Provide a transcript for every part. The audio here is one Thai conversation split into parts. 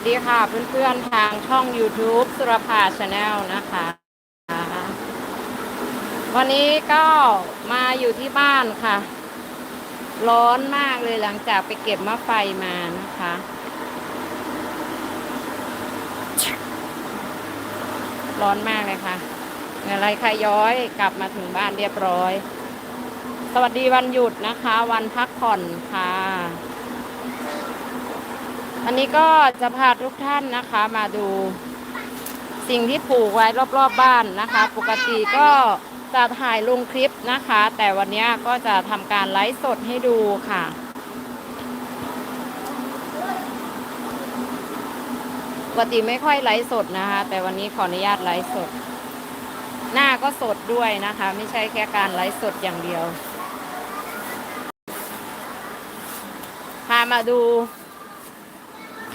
สวัสดีค่ะเพื่อนๆทางช่อง YouTube สุรภาชาแนลนะคะ วันนี้ก็มาอยู่ที่บ้านค่ะ ร้อนมากเลยหลังจากไปเก็บมะไฟมานะคะ ร้อนมากเลยค่ะอะไรใครย้อยกลับมาถึงบ้านเรียบร้อย สวัสดีวันหยุดนะคะ วันพักผ่อนค่ะ อันนี้ก็จะพาทุกท่านนะคะมาดูสิ่งที่ปลูกไว้รอบๆบบ้านนะคะ ปกติก็จะถ่ายลงคลิปนะคะ แต่วันนี้ก็จะทำการไลฟ์สดให้ดูค่ะปกติไม่ค่อยไลฟ์สดนะคะ แต่วันนี้ขออนุญาตไลฟ์สด หน้าก็สดด้วยนะคะ ไม่ใช่แค่การไลฟ์สดอย่างเดียว พามาดู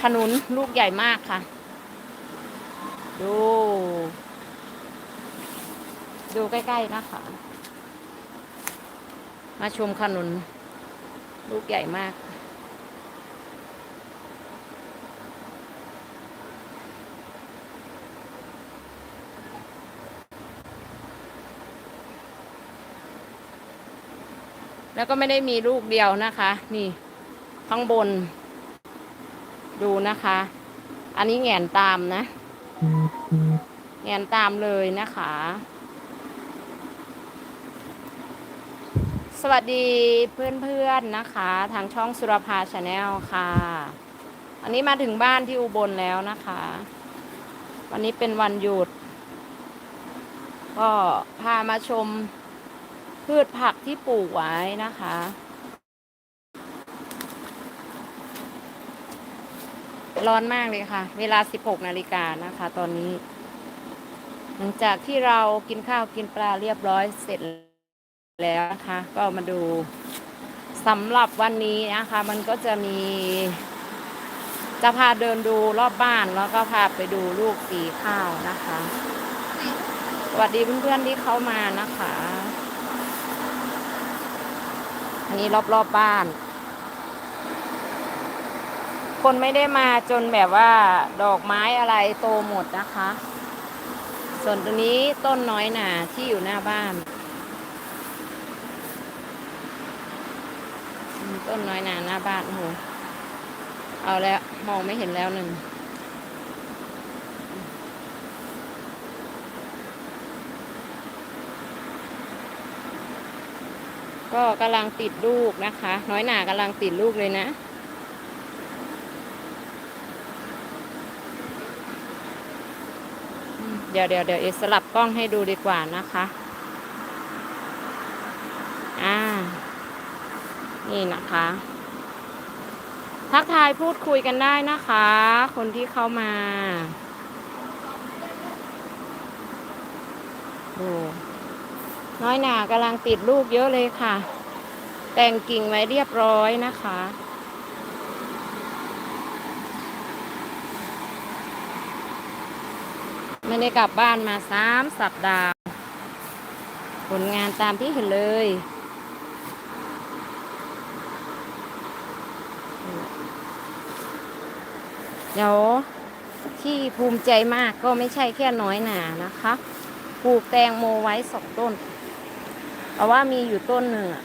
ขนุนลูกใหญ่มากค่ะ ดู ดูใกล้ๆนะคะ มาชมขนุน ลูกใหญ่มาก แล้วก็ไม่ได้มีลูกเดียวนะคะ นี่ข้างบน ดูนะคะ อันนี้แงนตามนะ แงนตามเลยนะคะ สวัสดีเพื่อนๆนะคะ ทางช่องสุรภาชาแนลค่ะ อันนี้มาถึงบ้านที่อุบลแล้วนะคะ วันนี้เป็นวันหยุด ก็พามาชมพืชผักที่ปลูกไว้นะคะ ร้อนมากเลยค่ะ เวลา 16 นาฬิกานะคะ ตอนนี้ หลังจากที่เรากินข้าวกินปลาเรียบร้อยเสร็จแล้วนะคะ ก็มาดูสำหรับวันนี้นะคะ มันก็จะมี จะพาเดินดูรอบบ้านแล้วก็พาไปดูลูกสีข้าวนะคะ สวัสดีเพื่อนๆที่เข้ามานะคะ อันนี้รอบๆบบ้าน คนไม่ได้มาจนแบบว่าดอกไม้อะไรโตหมดนะคะ ส่วนตัวนี้ต้นน้อยหนาที่อยู่หน้าบ้านต้นน้อยหนาหน้าบ้านโอ้โหเอาแล้วมองไม่เห็นแล้วหนึ่งก็กำลังติดลูกนะคะ น้อยหนากำลังติดลูกเลยนะ เดี๋ยวเดี๋ยวเดี๋ยวเอสลับกล้องให้ดูดีกว่านะคะ อ่า นี่นะคะ ทักทายพูดคุยกันได้นะคะ คนที่เข้ามาดูน้อยหนากำลังติดลูกเยอะเลยค่ะ แต่งกิ่งไว้เรียบร้อยนะคะ ไม่ได้กลับบ้านมาสามสัปดาห์ ผลงานตามที่เห็นเลย เดี๋ยวที่ภูมิใจมากก็ไม่ใช่แค่น้อยหนานะคะปลูกแตงโมไว้สองต้น เพราะว่ามีอยู่ต้นหนึ่งอะ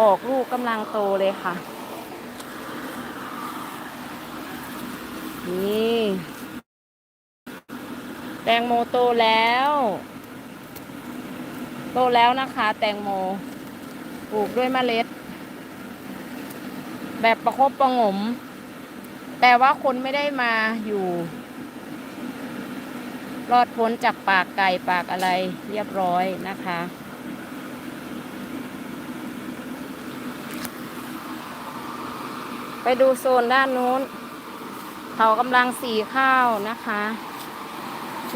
ออกลูกกำลังโตเลยค่ะ นี่ แตงโมโตแล้ว โตแล้วนะคะ แตงโมปลูกด้วยเมล็ด แบบประคบประงม แต่ว่าคนไม่ได้มาอยู่ รอดพ้นจากปากไก่ปากอะไรเรียบร้อยนะคะไปดูโซนด้านนู้น เขากำลังสีข้าวนะคะ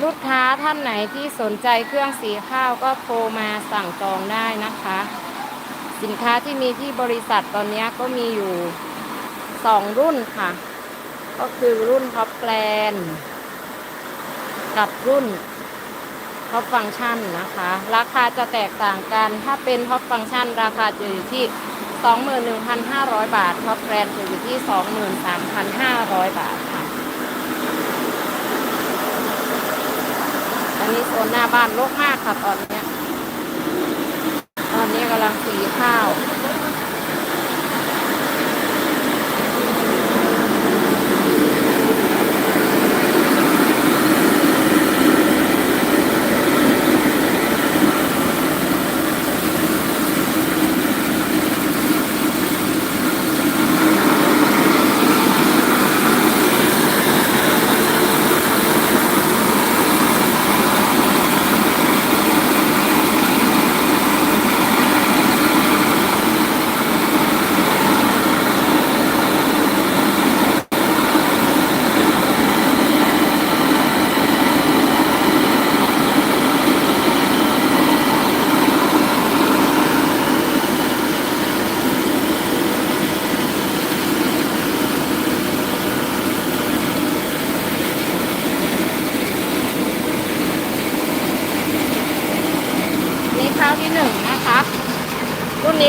ลูกค้าท่านไหนที่สนใจเครื่องสีข้าวก็โทรมาสั่งจองได้นะคะ สินค้าที่มีที่บริษัทตอนนี้ก็มีอยู่สองรุ่นค่ะ ก็คือรุ่นท็อปแกลนกับรุ่นท็อปฟังชันนะคะ ราคาจะแตกต่างกัน ถ้าเป็นท็อปฟังชันราคาจะอยู่ที่ 21,500 บาทท็อปแกรนจะอยู่ที่ 23,500 บาทค่ะ อันนี้โซนหน้าบ้านรกมากค่ะตอนเนี้ย ตอนนี้กำลังสีข้าว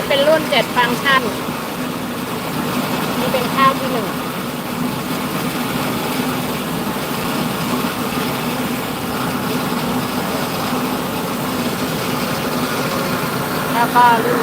เป็นรุ่นเจ็ดฟังก์ชัน นี่เป็นข้าวที่หนึ่งแล้วก็รุ่น